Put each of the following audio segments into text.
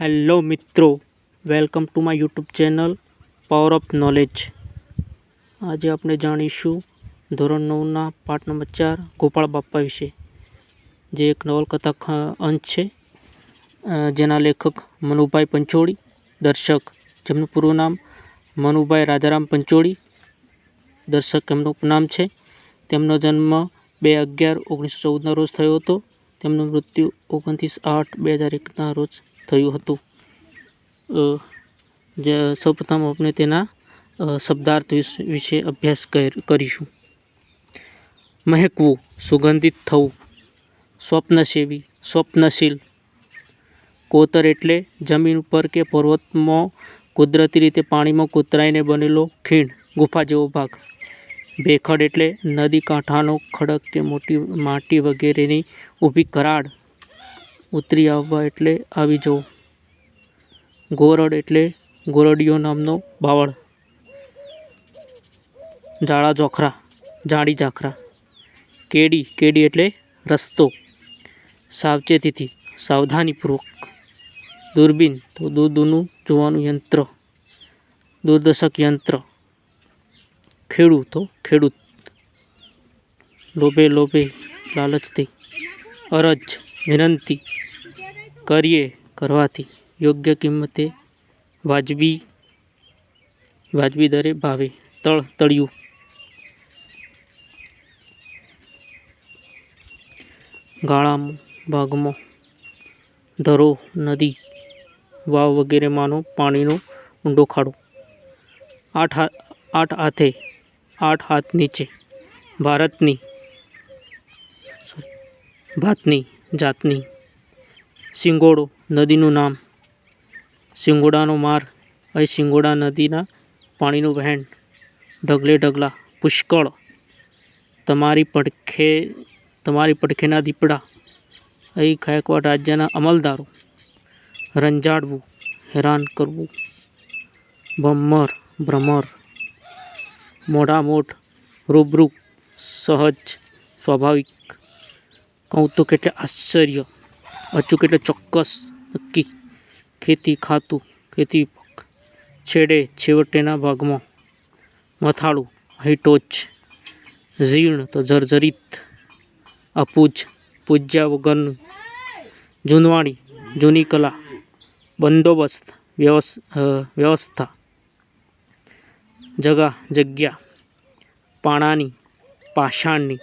Hello મિત્રો, welcome to my YouTube channel power of knowledge આજે આપણે જાણીશું ધોરણ નવના પાઠ નંબર ચાર, ગોપાળ બાપ્પા વિશે. જે એક નવલકથા અંશ છે. જેના લેખક મનુભાઈ પંચોળી, દર્શક જેમનું પૂરું નામ મનુભાઈ રાજારામ પંચોળી, દર્શક એમનું નામ છે. તેમનો જન્મ બે અગિયાર ઓગણીસો ચૌદના રોજ થયો હતો. તેમનું મૃત્યુ ઓગણત્રીસ આઠ બે હજાર એકના રોજ થયું હતું. જે, સૌપ્રથમ આપણે તેના શબ્દાર્થ વિશ- અભ્યાસ કરીશું. મહેકવું, સુગંધિત થવું, સ્વપ્નસેવી, સ્વપ્નશીલ. કોતર એટલે જમીન ઉપર કે પર્વતમાં કુદરતી રીતે પાણીમાં કોતરાઈને બનેલો ખીણ, ગુફા જેવો ભાગ. ભેખડ એટલે નદી કાંઠાનો ખડક કે મોટી માટી વગેરેની ઊભી કરાડ ઉતરી આવવા એટલે આવી જવું. ગોરડ એટલે ગોરડિયો નામનો બાવળ. જાળા જોખરા જાડી ઝાખરા. કેડી કેડી એટલે રસ્તો. સાવચેતીથી, સાવધાનીપૂર્વક. દૂરબીન, તો દૂર દૂરનું જોવાનું યંત્ર. દૂરદર્શક યંત્ર. ખેડૂત તો ખેડૂત. લોભે લોભે લાલચથી. અરજ, વિનંતી. કરીએ કરવાથી યોગ્ય કિંમતે વાજબી વાજબી દરે ભાવે તળ તળિયું. ગાળામાં ભાગમાં ધરો, નદી, વાવ વગેરેમાંનો પાણીનો ઊંડો ખાડો. આઠ આઠ હાથે, આઠ હાથ નીચે, ભારતની ભાતની જાતની સિંગોડો નદીનું નામ. સિંગોડાનો માર અહીં સિંગોડા નદીના પાણીનું વહેણ. ઢગલે ઢગલા, પુષ્કળ. તમારી પડખે, તમારી પડખેના દીપડા. અહીં ગાયકવાડ રાજ્યના અમલદારો. રંજાડવું, હેરાન કરવું. ભમ્મર, ભ્રમર. મોઢામોઢ રૂબરૂ, સહજ, સ્વાભાવિક. કહું તો કેટલે આશ્ચર્ય. અચૂક એટલે ચોક્કસ નક્કી. ખેતી ખાતું, ખેતી છેડે છેવટેના ભાગમાં. મથાળું અહીં ટોચ ઝીણ તો જર્જરિત. અપૂજ પૂજ્યા વગરનું જૂનવાણી, જૂની કલા, બંદોબસ્ત, વ્યવસ વ્યવસ્થા. જગા, જગ્યા, પાણાની, પાષાણની,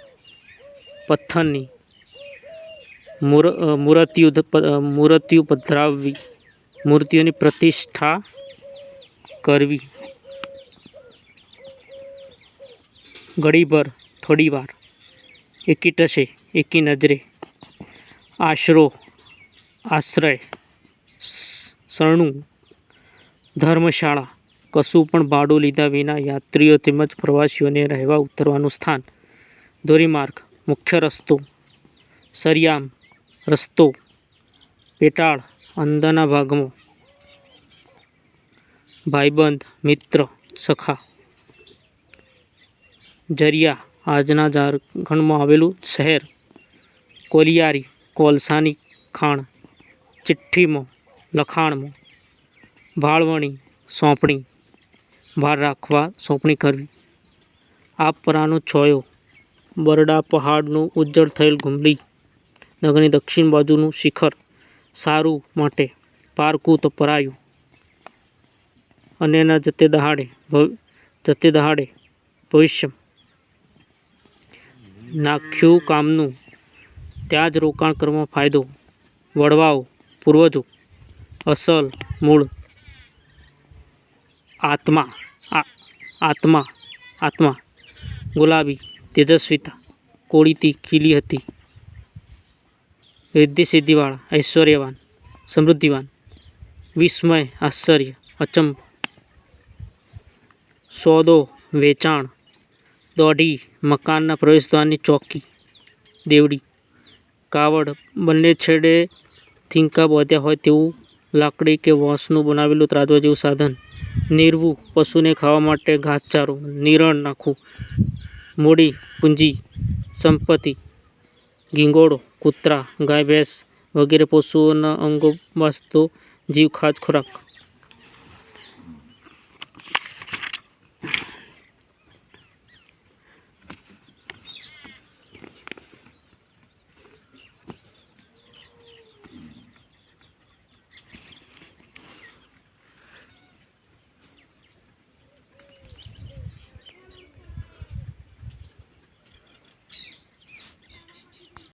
પથ્થરની મૂર મૂર્તિઓ મૂર્તિઓ પધરાવવી મૂર્તિઓની પ્રતિષ્ઠા કરવી. ઘડીભર, થોડીવાર, એકી ટશે, એકી નજરે. આશરો, આશ્રય સરણું ધર્મશાળા, કશું પણ ભાડું લીધા વિના યાત્રીઓ તેમજ પ્રવાસીઓને રહેવા ઉતરવાનું સ્થાન. ધોરીમાર્ગ, મુખ્ય રસ્તો, સરિયામ રસ્તો, પેટાળ, અંદરના ભાગમાં. ભાઈબંધ, મિત્ર, સખા. જરિયા, આજના ઝારખંડમાં આવેલું શહેર. કોલિયારી, કોલસાની ખાણ, ચિઠ્ઠીમાં, લખાણમાં. ભાળવણી, સોંપણી. ભાર રાખવા સોંપણી કરવી. આપરાનો છોયો. બરડા પહાડનું ઉજ્જળ થયેલ ઘુમલી નગરની દક્ષિણ બાજુનું શિખર સારું માટે પારકું તો પરાયું. અને એના જતે દહાડે જતે દહાડે ભવિષ્ય નાખ્યું કામનું. ત્યાં જ રોકાણ કરવામાં ફાયદો. વડવાઓ, પૂર્વજો, અસલ, મૂળ, આત્મા આત્મા આત્મા, ગુલાબી, તેજસ્વીતા, કોળીતી, ખીલી હતી. રિદ્ધિ સિદ્ધિવાળા ઐશ્વર્યવાન, સમૃદ્ધિવાન, વિસ્મય, આશ્ચર્ય અચંબ સોદો, વેચાણ, દોઢી, મકાનના પ્રવેશદ્વારની ચોકી, દેવડી. કાવડ, બંને છેડે થીંકા બોધ્યા હોય તેવું લાકડી કે વાંસનું બનાવેલું ત્રાજવા જેવું સાધન. નીરવું પશુને ખાવા માટે ઘાસચારો, નિરણ નાખવું, મૂડી, પૂંજી, સંપત્તિ ગીંગોળો કૂતરા ગાય ભેંસ વગેરે પશુઓના અંગો વાસ્તો જીવ ખાજ ખોરાક.